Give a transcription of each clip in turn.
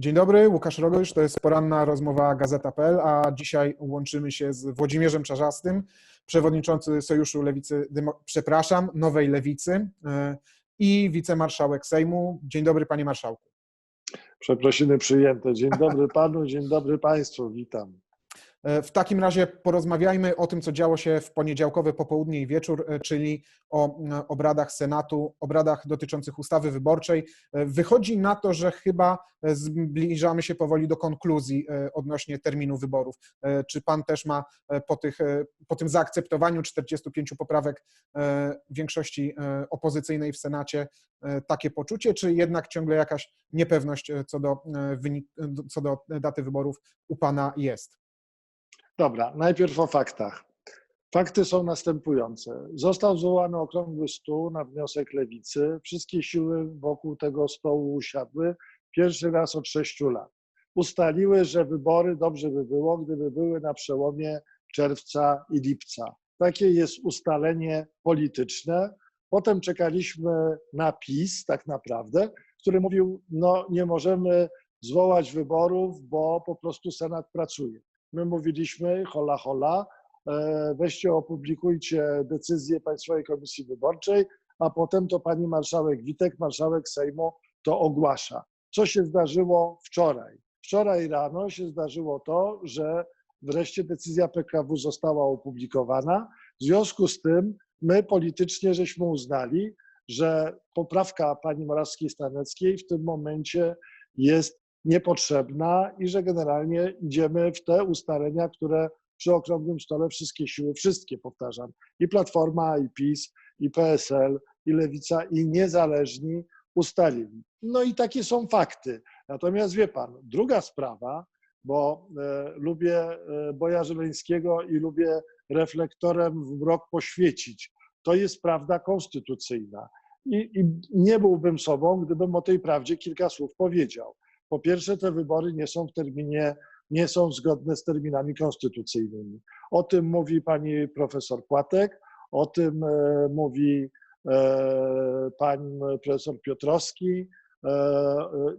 Dzień dobry, Łukasz Rogosz, to jest poranna rozmowa Gazeta.pl, a dzisiaj łączymy się z Włodzimierzem Czarzastym, przewodniczący Sojuszu Lewicy, przepraszam, Nowej Lewicy e, i wicemarszałek Sejmu. Dzień dobry, panie marszałku. Przeprosiny przyjęte. Dzień dobry panu, dzień dobry państwu, witam. E, w takim razie porozmawiajmy o tym, co działo się w poniedziałkowe popołudnie i wieczór, e, czyli o obradach Senatu, obradach dotyczących ustawy wyborczej. E, wychodzi na to, że chyba zbliżamy się powoli do konkluzji odnośnie terminu wyborów. Czy pan też ma po, tych, po tym zaakceptowaniu 45 poprawek większości opozycyjnej w Senacie takie poczucie, czy jednak ciągle jakaś niepewność co do, wynik, co do daty wyborów u pana jest? Dobra, najpierw o faktach. Fakty są następujące. Został zwołany okrągły stół na wniosek lewicy. Wszystkie siły wokół tego stołu usiadły pierwszy raz od sześciu lat. Ustaliły, że wybory dobrze by było, gdyby były na przełomie czerwca i lipca. Takie jest ustalenie polityczne. Potem czekaliśmy na PiS, tak naprawdę, który mówił: No, nie możemy zwołać wyborów, bo po prostu Senat pracuje. My mówiliśmy, hola, hola, e, weźcie, opublikujcie decyzję Państwowej Komisji Wyborczej, a potem to pani marszałek Witek, marszałek Sejmu to ogłasza. Co się zdarzyło wczoraj? Wczoraj rano się zdarzyło to, że wreszcie decyzja PKW została opublikowana. W związku z tym my politycznie żeśmy uznali, że poprawka pani Morawskiej-Staneckiej w tym momencie jest niepotrzebna i że generalnie idziemy w te ustalenia, które przy okrągłym stole wszystkie siły, wszystkie powtarzam, i Platforma, i PiS, i PSL, i Lewica, i niezależni ustalili. No i takie są fakty. Natomiast wie pan, druga sprawa, bo e, lubię e, Boja Żeleńskiego i lubię reflektorem w mrok poświecić. To jest prawda konstytucyjna. I, I nie byłbym sobą, gdybym o tej prawdzie kilka słów powiedział. Po pierwsze, te wybory nie są w terminie, nie są zgodne z terminami konstytucyjnymi. O tym mówi pani profesor Płatek, o tym e, mówi e, pan profesor Piotrowski e,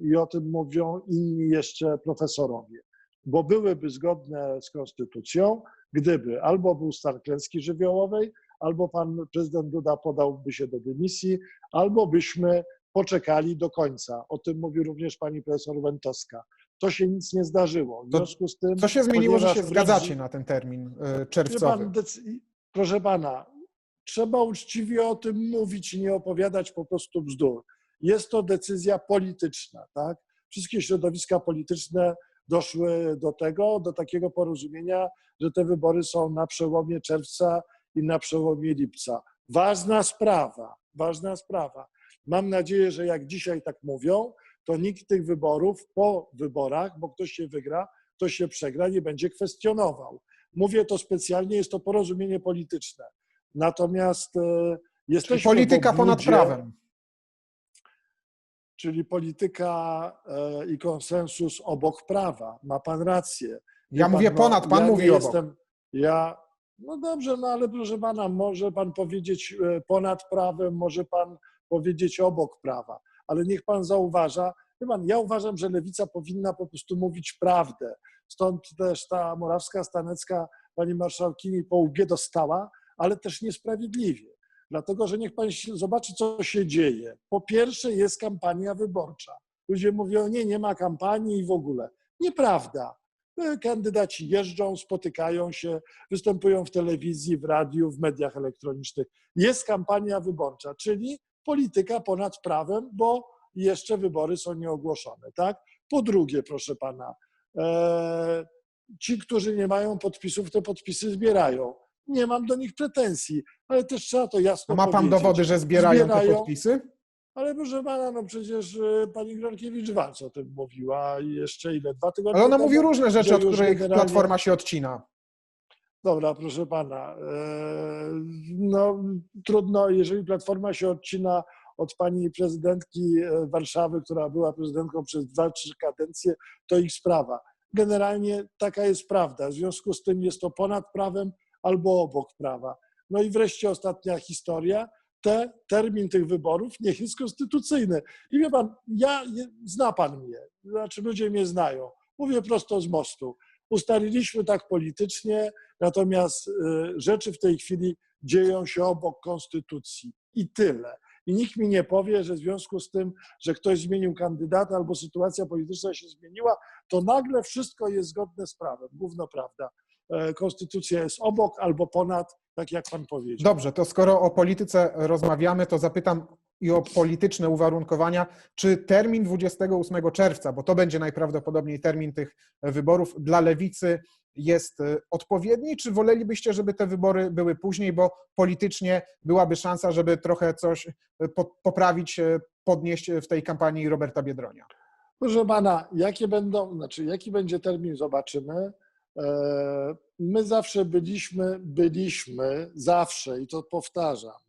i o tym mówią inni jeszcze profesorowie. Bo byłyby zgodne z konstytucją, gdyby albo był stan klęski żywiołowej, albo pan prezydent Duda podałby się do dymisji, albo byśmy poczekali do końca. O tym mówi również pani profesor Wentowska. To się nic nie zdarzyło. W związku z tym. Co się zmieniło, że się zgadzacie na ten termin e, czerwcowy? Proszę pana, trzeba uczciwie o tym mówić i nie opowiadać po prostu bzdur. Jest to decyzja polityczna, tak? Wszystkie środowiska polityczne doszły do tego, do takiego porozumienia, że te wybory są na przełomie czerwca i na przełomie lipca. Ważna sprawa, ważna sprawa. Mam nadzieję, że jak dzisiaj tak mówią, to nikt tych wyborów po wyborach, bo ktoś się wygra, ktoś się przegra, nie będzie kwestionował. Mówię to specjalnie, jest to porozumienie polityczne. Natomiast e, jesteśmy. Czyli polityka ponad prawem. Czyli polityka e, i konsensus obok prawa. Ma pan rację. Ja pan, mówię ponad, pan ja mówi obok. Jestem, ja, no dobrze, no ale proszę pana, może pan powiedzieć e, ponad prawem, może pan powiedzieć obok prawa, ale niech pan zauważa, wie pan, ja uważam, że lewica powinna po prostu mówić prawdę. Stąd też ta Morawska Stanecka pani marszałkini po łbie dostała, ale też niesprawiedliwie. Dlatego, że niech pan zobaczy, co się dzieje. Po pierwsze jest kampania wyborcza. Ludzie mówią, nie, nie ma kampanii i w ogóle. Nieprawda. Kandydaci jeżdżą, spotykają się, występują w telewizji, w radiu, w mediach elektronicznych. Jest kampania wyborcza, czyli polityka ponad prawem, bo jeszcze wybory są nieogłoszone, tak? Po drugie, proszę pana, e, ci, którzy nie mają podpisów, te podpisy zbierają. Nie mam do nich pretensji, ale też trzeba to jasno A ma pan powiedzieć. dowody, że zbierają, zbierają te podpisy? Ale proszę pana, no przecież e, pani Gronkiewicz-Walc o tym mówiła jeszcze ile? Dwa tygodnie Ale ona temu, mówi różne rzeczy, od których generalnie... Platforma się odcina. Dobra, proszę pana. E, no trudno, jeżeli Platforma się odcina od pani prezydentki e, Warszawy, która była prezydentką przez dwa, trzy kadencje, to ich sprawa. Generalnie taka jest prawda. W związku z tym jest to ponad prawem albo obok prawa. No i wreszcie ostatnia historia. te, termin tych wyborów niech jest konstytucyjny. I wie pan, ja, zna pan mnie, znaczy ludzie mnie znają. Mówię prosto z mostu. Ustaliliśmy tak politycznie, natomiast y, rzeczy w tej chwili dzieją się obok konstytucji. I tyle. I nikt mi nie powie, że w związku z tym, że ktoś zmienił kandydata albo sytuacja polityczna się zmieniła, to nagle wszystko jest zgodne z prawem. Gówno prawda. E, konstytucja jest obok albo ponad, tak jak pan powiedział. Dobrze, to skoro o polityce rozmawiamy, to zapytam i o polityczne uwarunkowania. Czy termin 28 czerwca, bo to będzie najprawdopodobniej termin tych wyborów dla lewicy, jest e, odpowiedni, czy wolelibyście, żeby te wybory były później, bo politycznie byłaby szansa, żeby trochę coś e, poprawić, podnieść w tej kampanii Roberta Biedronia? Proszę pana, jakie będą, znaczy jaki będzie termin, zobaczymy. E, my zawsze byliśmy, byliśmy zawsze, i to powtarzam, e,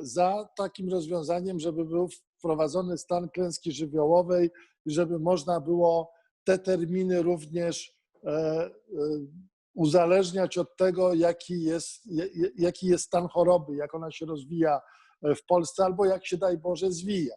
za takim rozwiązaniem, żeby był wprowadzony stan klęski żywiołowej i żeby można było te terminy również e, uzależniać od tego, jaki jest, jaki jest stan choroby, jak ona się rozwija w Polsce, albo jak się, daj Boże, zwija.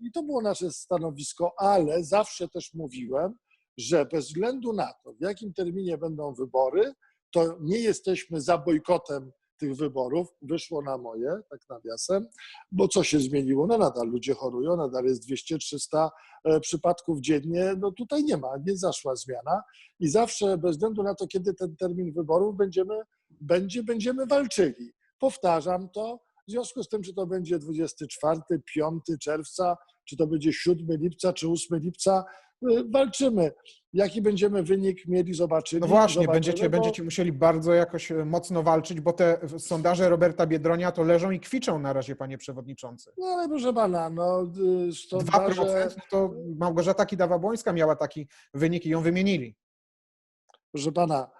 I to było nasze stanowisko, ale zawsze też mówiłem, że bez względu na to, w jakim terminie będą wybory, to nie jesteśmy za bojkotem tych wyborów. Wyszło na moje, tak nawiasem, bo co się zmieniło? No nadal ludzie chorują, nadal jest 200-300 e, przypadków dziennie. No tutaj nie ma, nie zaszła zmiana i zawsze bez względu na to, kiedy ten termin wyborów będziemy, będzie, będziemy walczyli. Powtarzam to, w związku z tym, czy to będzie 24, 5 czerwca, czy to będzie 7 lipca, czy 8 lipca, Y, walczymy. Jaki będziemy wynik mieli, zobaczyli. No właśnie, będziecie, bo... będziecie musieli bardzo jakoś e, mocno walczyć, bo te sondaże Roberta Biedronia to leżą i kwiczą na razie, panie przewodniczący. No ale proszę pana, no y, sondaże... 2% no to Małgorzata Kidawa-Błońska miała taki wynik i ją wymienili. Proszę pana,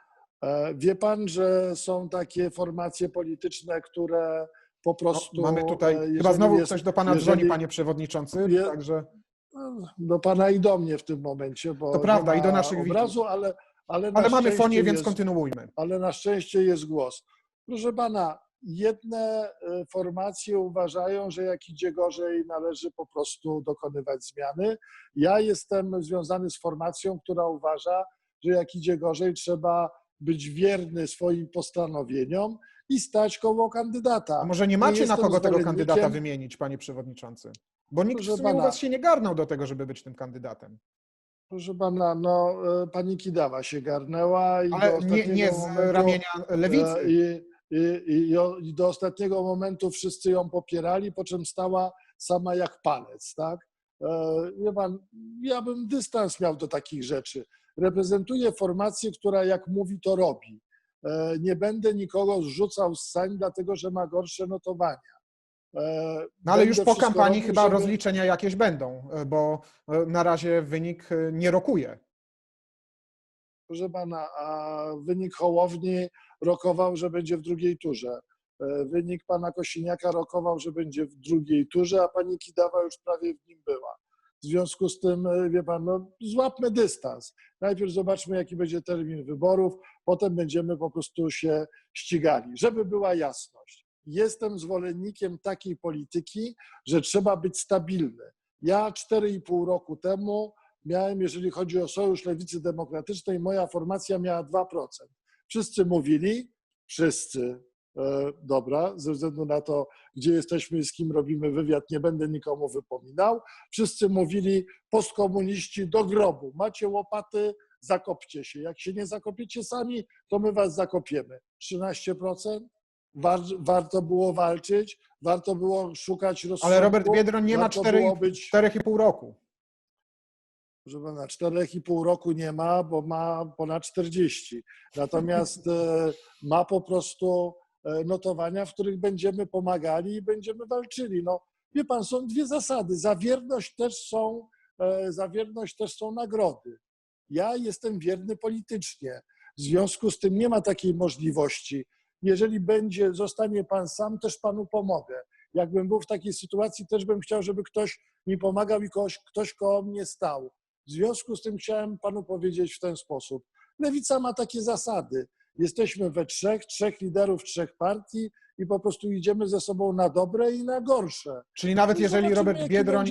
e, wie pan, że są takie formacje polityczne, które po no, prostu... No, mamy tutaj, e, chyba znowu jest, ktoś do pana jeżeli, dzwoni, panie przewodniczący, je, także do pana i do mnie w tym momencie, bo to prawda, i do naszych obrazu, ale, ale, ale mamy fonię, więc kontynuujmy. Ale na szczęście jest głos. Proszę pana, jedne e, formacje uważają, że jak idzie gorzej, należy po prostu dokonywać zmiany. Ja jestem związany z formacją, która uważa, że jak idzie gorzej, trzeba być wierny swoim postanowieniom i stać koło kandydata. A może nie macie nie na kogo tego kandydata wymienić, panie przewodniczący? Bo nikt Proszę pana, u was się nie garnął do tego, żeby być tym kandydatem. Proszę pana, no e, pani Kidawa się garnęła. I Ale nie, nie z momentu, ramienia lewicy. E, I, i, i, I do ostatniego momentu wszyscy ją popierali, po czym stała sama jak palec, tak? E, wie pan, ja bym dystans miał do takich rzeczy. Reprezentuję formację, która jak mówi, to robi. Nie będę nikogo zrzucał z sań, dlatego że ma gorsze notowania. E, no ale już po kampanii chyba żeby... rozliczenia jakieś będą, e, bo e, na razie wynik nie rokuje. Proszę pana, a wynik Hołowni rokował, że będzie w drugiej turze. Wynik pana Kosiniaka rokował, że będzie w drugiej turze, a pani Kidawa już prawie w nim była. W związku z tym, wie pan, no, złapmy dystans. Najpierw zobaczmy, jaki będzie termin wyborów, potem będziemy po prostu się ścigali, żeby była jasność jestem zwolennikiem takiej polityki, że trzeba być stabilny. Ja 4,5 roku temu miałem, jeżeli chodzi o Sojusz Lewicy Demokratycznej, moja formacja miała 2%. Wszyscy mówili, wszyscy, e, dobra, ze względu na to, gdzie jesteśmy i z kim robimy wywiad, nie będę nikomu wypominał. Wszyscy mówili, postkomuniści do grobu, macie łopaty, zakopcie się. Jak się nie zakopiecie sami, to my was zakopiemy. 13%? War, warto było walczyć, warto było szukać rozsądku. Ale Robert Biedron nie ma 4,5 być... roku. Proszę pana, 4,5 roku nie ma, bo ma ponad 40. Natomiast e, ma po prostu e, notowania, w których będziemy pomagali i będziemy walczyli. No, wie pan, są dwie zasady. Za wierność też są, e, za wierność też są nagrody. Ja jestem wierny politycznie. W związku z tym nie ma takiej możliwości jeżeli będzie, zostanie pan sam, też panu pomogę. Jakbym był w takiej sytuacji, też bym chciał, żeby ktoś mi pomagał i ktoś, ktoś koło mnie stał. W związku z tym chciałem panu powiedzieć w ten sposób. Lewica ma takie zasady. Jesteśmy we trzech, trzech liderów trzech partii i po prostu idziemy ze sobą na dobre i na gorsze. Czyli nawet I jeżeli Robert Biedroń,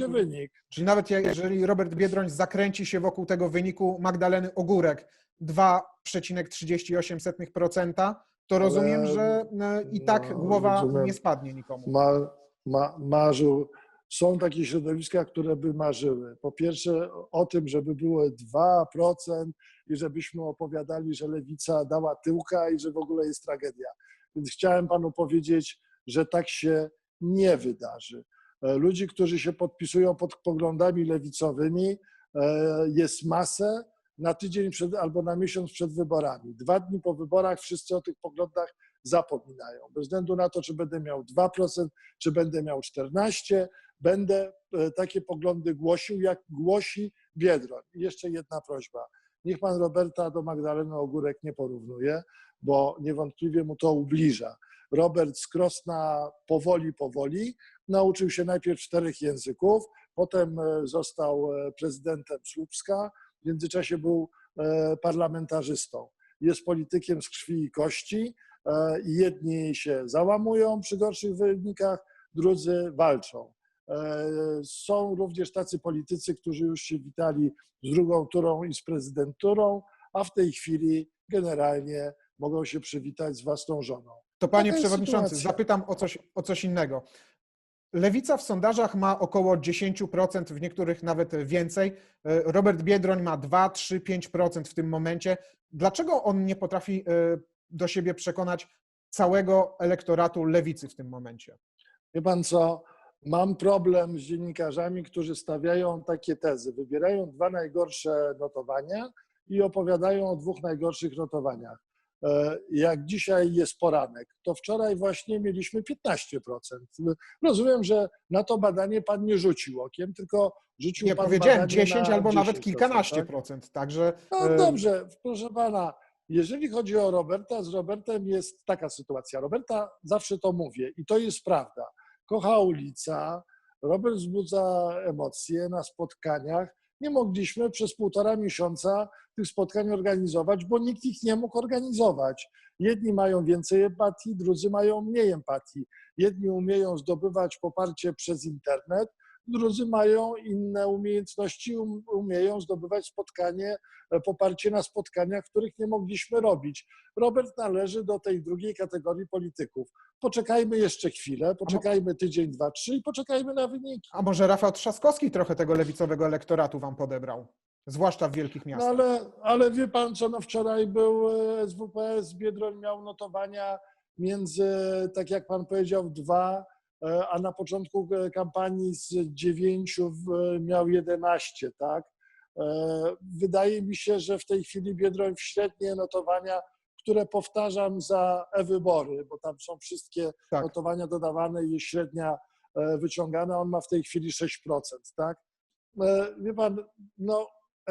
czyli nawet je- jeżeli Robert Biedroń zakręci się wokół tego wyniku Magdaleny Ogórek 2,38%, to rozumiem, że e, i tak no, głowa rozumiem. nie spadnie nikomu. ma, ma, marzył. Są takie środowiska, które by marzyły. Po pierwsze o tym, żeby było 2% i żebyśmy opowiadali, że lewica dała tyłka i że w ogóle jest tragedia. Więc chciałem panu powiedzieć, że tak się nie wydarzy. E, Ludzi, którzy się podpisują pod poglądami lewicowymi, e, jest masę na tydzień przed, albo na miesiąc przed wyborami. Dwa dni po wyborach wszyscy o tych poglądach zapominają. Bez względu na to, czy będę miał 2%, czy będę miał 14%, będę e, takie poglądy głosił, jak głosi Biedroń. I jeszcze jedna prośba. Niech pan Roberta do Magdaleny Ogórek nie porównuje, bo niewątpliwie mu to ubliża. Robert z Krosna powoli, powoli nauczył się najpierw czterech języków, potem e, został e, prezydentem Słupska, w międzyczasie był e, parlamentarzystą. Jest politykiem z krwi i kości e, jedni się załamują przy gorszych wynikach, drudzy walczą. E, Są również tacy politycy, którzy już się witali z drugą turą i z prezydenturą, a w tej chwili generalnie mogą się przywitać z własną żoną. To panie przewodniczący, sytuacja. zapytam o coś, o coś innego. Lewica w sondażach ma około 10%, w niektórych nawet więcej. E, Robert Biedroń ma 2, 3, 5% w tym momencie. Dlaczego on nie potrafi e, do siebie przekonać całego elektoratu lewicy w tym momencie? Wie pan co? Mam problem z dziennikarzami, którzy stawiają takie tezy. Wybierają dwa najgorsze notowania i opowiadają o dwóch najgorszych notowaniach. E, Jak dzisiaj jest poranek, to wczoraj właśnie mieliśmy 15%. Rozumiem, że na to badanie pan nie rzucił okiem, tylko rzucił Nie pan powiedziałem badanie 10 na albo nawet 10%, kilkanaście tak? procent. Także No e, dobrze, proszę pana, jeżeli chodzi o Roberta, z Robertem jest taka sytuacja. Roberta zawsze to mówię i to jest prawda. Kocha ulica, Robert wzbudza emocje na spotkaniach. Nie mogliśmy przez półtora miesiąca tych spotkań organizować, bo nikt ich nie mógł organizować. Jedni mają więcej empatii, drudzy mają mniej empatii. Jedni umieją zdobywać poparcie przez internet, drudzy mają inne umiejętności, um- umieją zdobywać spotkanie, e, poparcie na spotkaniach, których nie mogliśmy robić. Robert należy do tej drugiej kategorii polityków. Poczekajmy jeszcze chwilę, poczekajmy tydzień, dwa, trzy i poczekajmy na wyniki. a może Rafał Trzaskowski trochę tego lewicowego elektoratu wam podebrał? Zwłaszcza w wielkich No miastach. ale, ale wie pan co, no wczoraj był e, SWPS, Biedroń miał notowania między, tak jak pan powiedział, dwa, e, a na początku e, kampanii z dziewięciu w- miał 11, tak? E, Wydaje mi się, że w tej chwili Biedroń w średnie notowania, które powtarzam za e-wybory, bo tam są wszystkie Tak. notowania dodawane i średnia e, wyciągana, on ma w tej chwili 6%, tak? E, Wie pan, no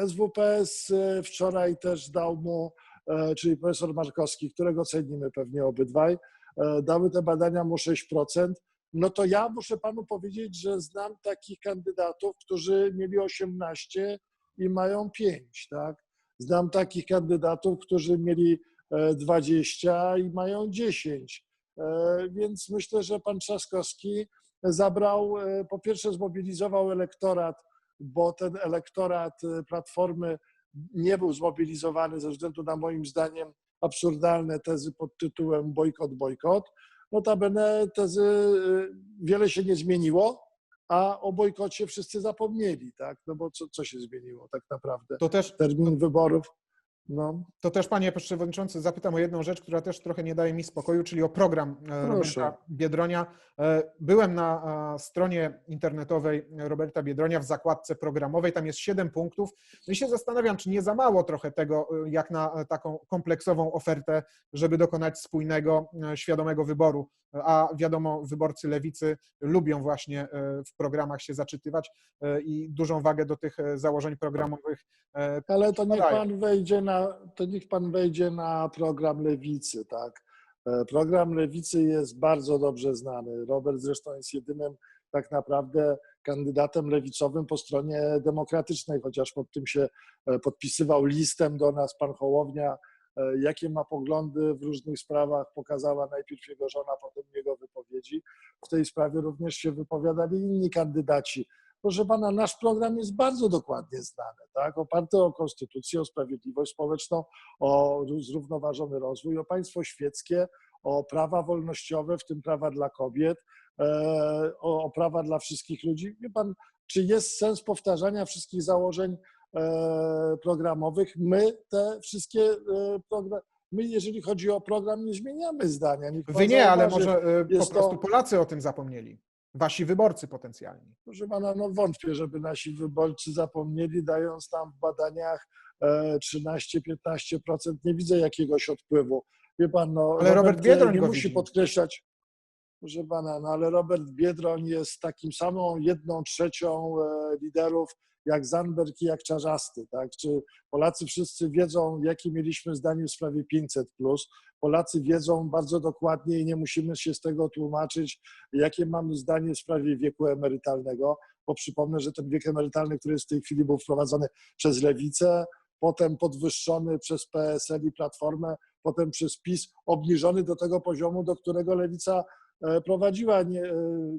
SWPS e, wczoraj też dał mu, e, czyli profesor Markowski, którego cenimy pewnie obydwaj, e, dały te badania mu 6%. No to ja muszę panu powiedzieć, że znam takich kandydatów, którzy mieli 18 i mają 5, tak? Znam takich kandydatów, którzy mieli e, 20 i mają 10. E, Więc myślę, że pan Trzaskowski zabrał, e, po pierwsze zmobilizował elektorat bo ten elektorat Platformy nie był zmobilizowany ze względu na moim zdaniem absurdalne tezy pod tytułem bojkot, bojkot. Notabene tezy y, wiele się nie zmieniło, a o bojkocie wszyscy zapomnieli, tak? No bo co, co się zmieniło tak naprawdę? To też, Termin wyborów, no to też, panie przewodniczący, zapytam o jedną rzecz, która też trochę nie daje mi spokoju, czyli o program e. Roberta Biedronia. E, Byłem na e, stronie internetowej Roberta Biedronia w zakładce programowej, tam jest 7 punktów. No i się zastanawiam, czy nie za mało trochę tego, jak na taką kompleksową ofertę, żeby dokonać spójnego, świadomego wyboru. A wiadomo, wyborcy lewicy lubią właśnie e, w programach się zaczytywać e, i dużą wagę do tych e, założeń programowych Ale to niech pan wejdzie na, to niech pan wejdzie na program Lewicy, tak? Program Lewicy jest bardzo dobrze znany. Robert zresztą jest jedynym tak naprawdę kandydatem lewicowym po stronie demokratycznej, chociaż pod tym się podpisywał listem do nas pan Hołownia, jakie ma poglądy w różnych sprawach, pokazała najpierw jego żona, potem jego wypowiedzi. W tej sprawie również się wypowiadali inni kandydaci. Proszę pana, nasz program jest bardzo dokładnie znany, tak? oparty o konstytucję, o sprawiedliwość społeczną, o zrównoważony rozwój, o państwo świeckie, o prawa wolnościowe, w tym prawa dla kobiet, e, o, prawa dla wszystkich ludzi. Wie pan, czy jest sens powtarzania wszystkich założeń e, programowych? My te wszystkie e, programy, my jeżeli chodzi o program, nie zmieniamy zdania. Pan Wy nie, ale może e, po jest to- prostu Polacy o tym zapomnieli. Wasi wyborcy potencjalni. Proszę pana, no wątpię, żeby nasi wyborcy zapomnieli, dając tam w badaniach e, 13-15%. Nie widzę jakiegoś odpływu. Wie pan, no, Ale Robert Biedroń nie musi widzi. podkreślać. Proszę pana, no ale Robert Biedroń jest takim samą jedną trzecią e, liderów jak Zandberg i jak Czarzasty. Tak? Czy Polacy wszyscy wiedzą, jakie mieliśmy zdanie w sprawie 500. Polacy wiedzą bardzo dokładnie i nie musimy się z tego tłumaczyć, jakie mamy zdanie w sprawie wieku emerytalnego, bo przypomnę, że ten wiek emerytalny, który jest w tej chwili był wprowadzony przez Lewicę, potem podwyższony przez PSL i Platformę, potem przez PiS, obniżony do tego poziomu, do którego Lewica e, prowadziła, nie, e,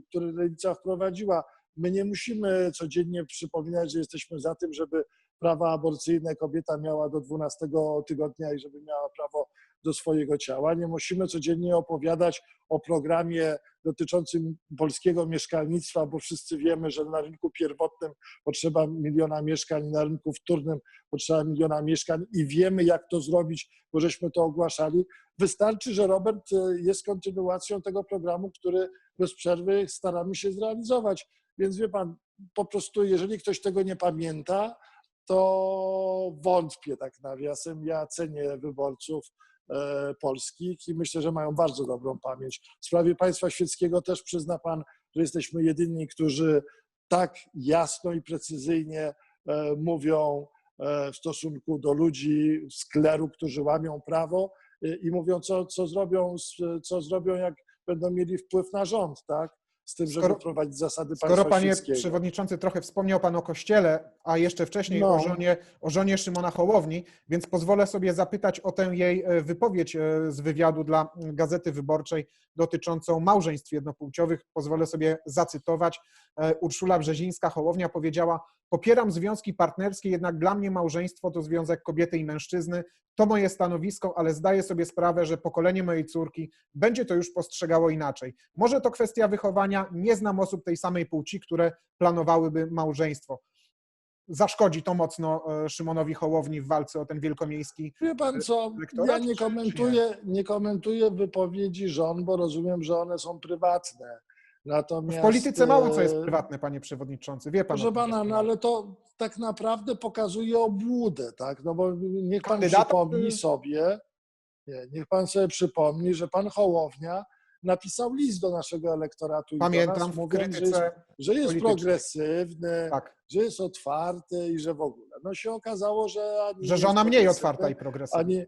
który Lewica wprowadziła. My nie musimy codziennie przypominać, że jesteśmy za tym, żeby prawa aborcyjne kobieta miała do 12 tygodnia i żeby miała prawo do swojego ciała. Nie musimy codziennie opowiadać o programie dotyczącym polskiego mieszkalnictwa, bo wszyscy wiemy, że na rynku pierwotnym potrzeba miliona mieszkań, na rynku wtórnym potrzeba miliona mieszkań i wiemy, jak to zrobić, bo żeśmy to ogłaszali. Wystarczy, że Robert e, jest kontynuacją tego programu, który bez przerwy staramy się zrealizować. Więc wie pan, po prostu, jeżeli ktoś tego nie pamięta, to wątpię tak nawiasem. Ja cenię wyborców e, polskich i myślę, że mają bardzo dobrą pamięć. W sprawie państwa świeckiego też przyzna pan, że jesteśmy jedyni, którzy tak jasno i precyzyjnie e, mówią e, w stosunku do ludzi z kleru, którzy łamią prawo i mówią, co, co, zrobią, co zrobią, jak będą mieli wpływ na rząd, tak? Z tym, żeby Skoro- wprowadzić zasady Skoro państwa panie świeckiego. przewodniczący trochę wspomniał pan o kościele, a jeszcze wcześniej No. o, żonie, o żonie Szymona Hołowni, więc pozwolę sobie zapytać o tę jej e, wypowiedź e, z wywiadu dla Gazety Wyborczej dotyczącą małżeństw jednopłciowych. Pozwolę sobie zacytować. E, Urszula Brzezińska-Hołownia powiedziała: Popieram związki partnerskie, jednak dla mnie małżeństwo to związek kobiety i mężczyzny. To moje stanowisko, ale zdaję sobie sprawę, że pokolenie mojej córki będzie to już postrzegało inaczej. Może to kwestia wychowania, nie znam osób tej samej płci, które planowałyby małżeństwo. Zaszkodzi to mocno e, Szymonowi Hołowni w walce o ten wielkomiejski. Wie pan co, ja nie komentuję, nie komentuję wypowiedzi żon, bo rozumiem, że one są prywatne. Natomiast, W polityce mało co jest e, prywatne, panie przewodniczący. Wie pan. Proszę pana, no ale to tak naprawdę pokazuje obłudę, tak? No bo niech pan Kandydata, przypomni sobie, nie, niech pan sobie przypomni, że pan Hołownia napisał list do naszego elektoratu i do Pamiętam nas, mówiąc, że jest, że jest progresywny, Tak, że jest otwarty i że w ogóle. No się okazało, że że żona mniej otwarta i progresywna. ani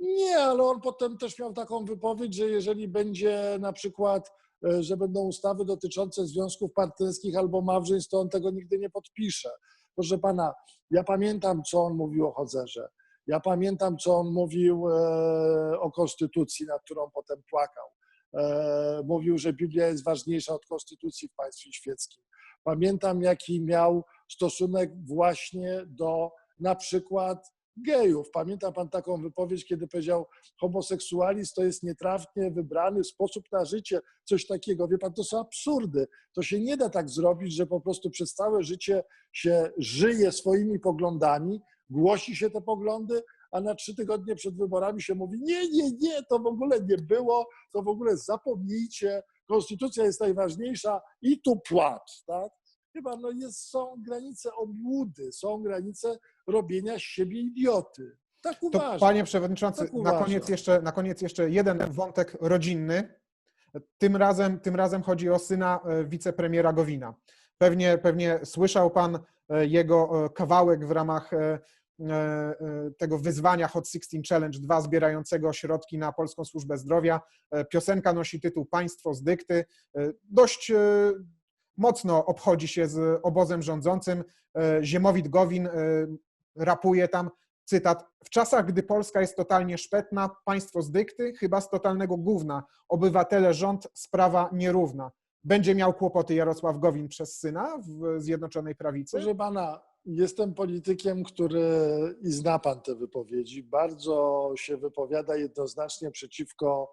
nie, ale on potem też miał taką wypowiedź, że jeżeli będzie na przykład, że będą ustawy dotyczące związków partnerskich albo małżeństw, to on tego nigdy nie podpisze. Proszę pana, ja pamiętam, co on mówił o Chodzerze. Ja pamiętam, co on mówił e, o konstytucji, nad którą potem płakał. E, Mówił, że Biblia jest ważniejsza od konstytucji w państwie świeckim. Pamiętam, jaki miał stosunek właśnie do na przykład gejów. Pamięta pan taką wypowiedź, kiedy powiedział, homoseksualizm to jest nietrafnie wybrany sposób na życie, coś takiego. Wie pan, to są absurdy. To się nie da tak zrobić, że po prostu przez całe życie się żyje swoimi poglądami, głosi się te poglądy, a na trzy tygodnie przed wyborami się mówi, nie, nie, nie, to w ogóle nie było, to w ogóle zapomnijcie, konstytucja jest najważniejsza i tu płacz, tak? Chyba no jest, są granice obłudy, są granice robienia z siebie idioty. Tak To, uważam. panie przewodniczący, Tak na, uważam. koniec jeszcze, na koniec jeszcze jeden wątek rodzinny. Tym razem, tym razem chodzi o syna e, wicepremiera Gowina. Pewnie, pewnie słyszał pan e, jego e, kawałek w ramach tego wyzwania Hot 16 Challenge 2 zbierającego środki na Polską Służbę Zdrowia. Piosenka nosi tytuł Państwo z dykty. Dość mocno obchodzi się z obozem rządzącym. E, Ziemowit Gowin e, rapuje tam cytat, w czasach, gdy Polska jest totalnie szpetna, państwo z dykty, chyba z totalnego gówna, obywatele, rząd, sprawa nierówna. Będzie miał kłopoty Jarosław Gowin przez syna w Zjednoczonej Prawicy? Proszę pana, jestem politykiem, który i zna pan te wypowiedzi. Bardzo się wypowiada jednoznacznie przeciwko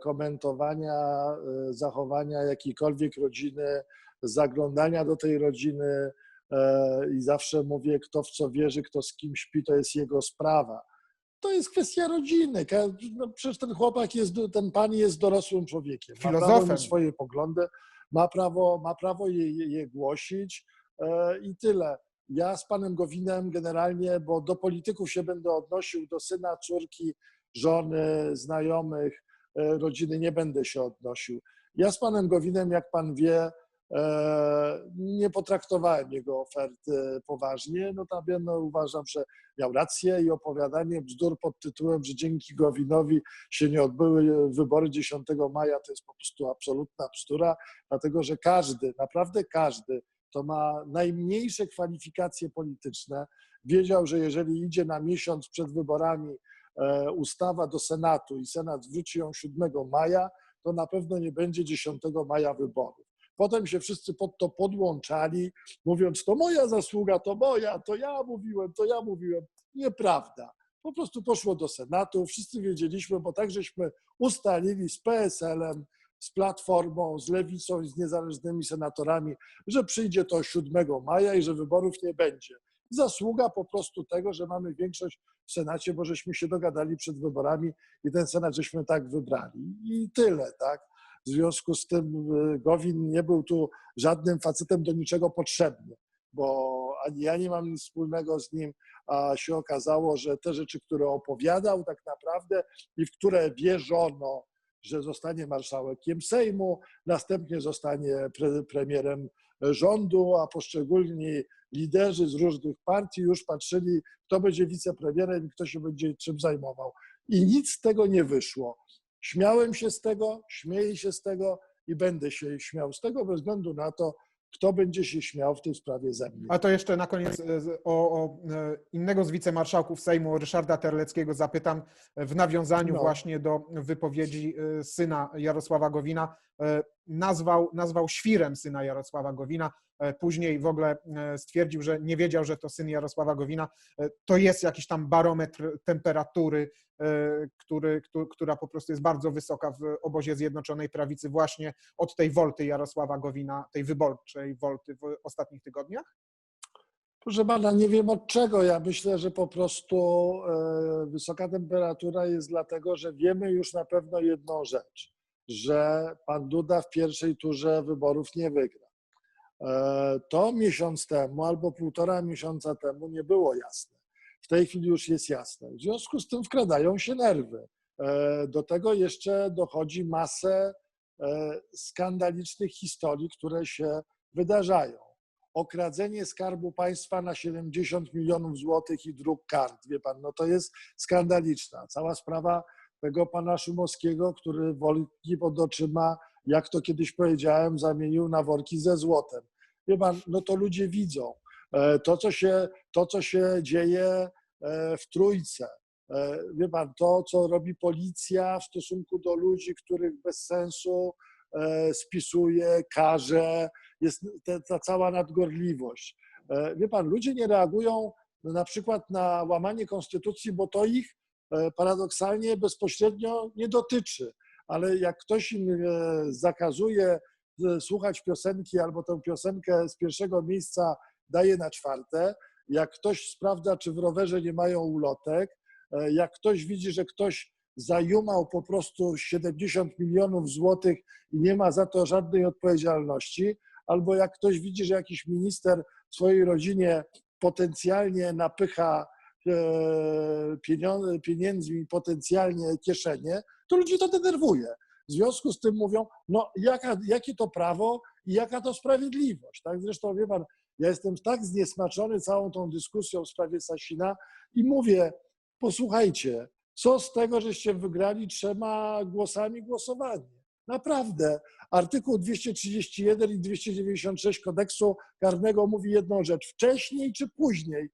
komentowania e, zachowania jakiejkolwiek rodziny, zaglądania do tej rodziny e, i zawsze mówię, kto w co wierzy, kto z kim śpi, to jest jego sprawa. To jest kwestia rodziny. No przecież ten chłopak jest, ten pan jest dorosłym człowiekiem. Ma prawo Filozofem. swoje poglądy, ma prawo, ma prawo je, je, głosić e, i tyle. Ja z panem Gowinem generalnie, bo do polityków się będę odnosił, do syna, córki, żony, znajomych, e, rodziny nie będę się odnosił. Ja z panem Gowinem, jak pan wie, e, nie potraktowałem jego oferty poważnie. Notabene uważam, że miał rację i opowiadanie bzdur pod tytułem, że dzięki Gowinowi się nie odbyły wybory 10 maja, to jest po prostu absolutna bzdura, dlatego że każdy, naprawdę każdy, to ma najmniejsze kwalifikacje polityczne, wiedział, że jeżeli idzie na miesiąc przed wyborami e, ustawa do Senatu i Senat zwróci ją 7 maja, to na pewno nie będzie 10 maja wyborów. Potem się wszyscy pod to podłączali, mówiąc, to moja zasługa, to moja, to ja mówiłem, to ja mówiłem. Nieprawda. Po prostu poszło do Senatu, wszyscy wiedzieliśmy, bo tak żeśmy ustalili z PSL-em, z Platformą, z Lewicą i z niezależnymi senatorami, że przyjdzie to 7 maja i że wyborów nie będzie. Zasługa po prostu tego, że mamy większość w Senacie, bo żeśmy się dogadali przed wyborami i ten Senat żeśmy tak wybrali. I tyle, tak? W związku z tym y, Gowin nie był tu żadnym facetem do niczego potrzebny, bo ani ja nie mam nic wspólnego z nim, a się okazało, że te rzeczy, które opowiadał tak naprawdę i w które wierzono, że zostanie marszałkiem Sejmu, następnie zostanie pre, premierem rządu, a poszczególni liderzy z różnych partii już patrzyli, kto będzie wicepremierem i kto się będzie czym zajmował. I nic z tego nie wyszło. Śmiałem się z tego, śmieję się z tego i będę się śmiał z tego bez względu na to, kto będzie się śmiał w tej sprawie ze mnie. A to jeszcze na koniec e, o, o e, innego z wicemarszałków Sejmu, Ryszarda Terleckiego, zapytam w nawiązaniu No. właśnie do wypowiedzi e, syna Jarosława Gowina. E, Nazwał, nazwał świrem syna Jarosława Gowina. E, Później w ogóle e, stwierdził, że nie wiedział, że to syn Jarosława Gowina. To jest jakiś tam barometr temperatury, który, któ- która po prostu jest bardzo wysoka w obozie Zjednoczonej Prawicy właśnie od tej wolty Jarosława Gowina, tej wyborczej wolty w ostatnich tygodniach? Proszę pana, nie wiem od czego. Ja myślę, że po prostu wysoka temperatura jest dlatego, że wiemy już na pewno jedną rzecz, że pan Duda w pierwszej turze wyborów nie wygra. E, to miesiąc temu albo półtora miesiąca temu nie było jasne. W tej chwili już jest jasne. W związku z tym wkradają się nerwy. E, do tego jeszcze dochodzi masę e, skandalicznych historii, które się wydarzają okradzenie skarbu państwa na 70 milionów złotych i druk kart. Wie pan, no to jest skandaliczna. Cała sprawa tego pana Szumowskiego, który worki pod oczyma, jak to kiedyś powiedziałem, zamienił na worki ze złotem. Wie pan, no to ludzie widzą. E, To, co się, to, co się dzieje e, w Trójce, e, wie pan, to, co robi policja w stosunku do ludzi, których bez sensu spisuje, karze, jest ta cała nadgorliwość. Wie pan, ludzie nie reagują na przykład na łamanie konstytucji, bo to ich paradoksalnie bezpośrednio nie dotyczy. Ale jak ktoś im e, zakazuje e, słuchać piosenki albo tę piosenkę z pierwszego miejsca daje na czwarte, jak ktoś sprawdza, czy w rowerze nie mają ulotek, e, jak ktoś widzi, że ktoś zajumał po prostu 70 milionów złotych i nie ma za to żadnej odpowiedzialności, albo jak ktoś widzi, że jakiś minister w swojej rodzinie potencjalnie napycha e, pieniędzmi potencjalnie kieszenie, to ludzi to denerwuje. W związku z tym mówią, no jaka, jakie to prawo i jaka to sprawiedliwość. Tak? Zresztą wie pan, ja jestem tak zniesmaczony całą tą dyskusją w sprawie Sasina i mówię, posłuchajcie, co z tego, żeście wygrali trzema głosami głosowanie? Naprawdę. Artykuł 231 i 296 kodeksu karnego mówi jedną rzecz. Wcześniej czy później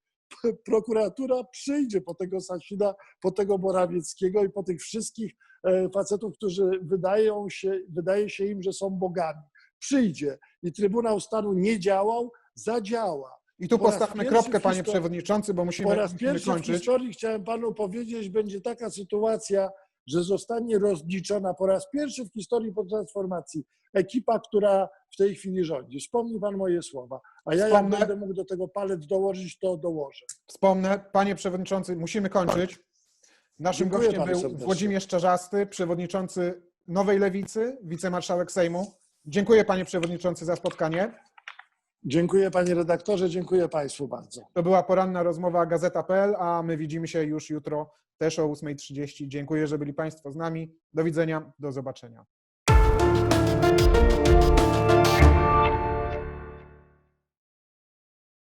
prokuratura przyjdzie po tego Sasina, po tego Morawieckiego i po tych wszystkich e, facetów, którzy wydają się, wydaje się im, że są bogami. Przyjdzie i Trybunał Stanu nie działał, zadziała. I tu Po postawmy kropkę, panie przewodniczący, bo musimy, Po raz musimy pierwszy w historii chciałem panu powiedzieć, będzie taka sytuacja, że zostanie rozliczona po raz pierwszy w historii po transformacji ekipa, która w tej chwili rządzi. Wspomni pan moje słowa. A ja jak Wspomnę. będę mógł do tego palec dołożyć, to dołożę. Wspomnę, panie przewodniczący, musimy kończyć. Naszym Dziękuję gościem był serdecznie. Włodzimierz Czarzasty, przewodniczący Nowej Lewicy, wicemarszałek Sejmu. Dziękuję panie przewodniczący za spotkanie. Dziękuję panie redaktorze, dziękuję państwu bardzo. To była poranna rozmowa Gazeta.pl, a my widzimy się już jutro też o 8.30. Dziękuję, że byli państwo z nami. Do widzenia, do zobaczenia.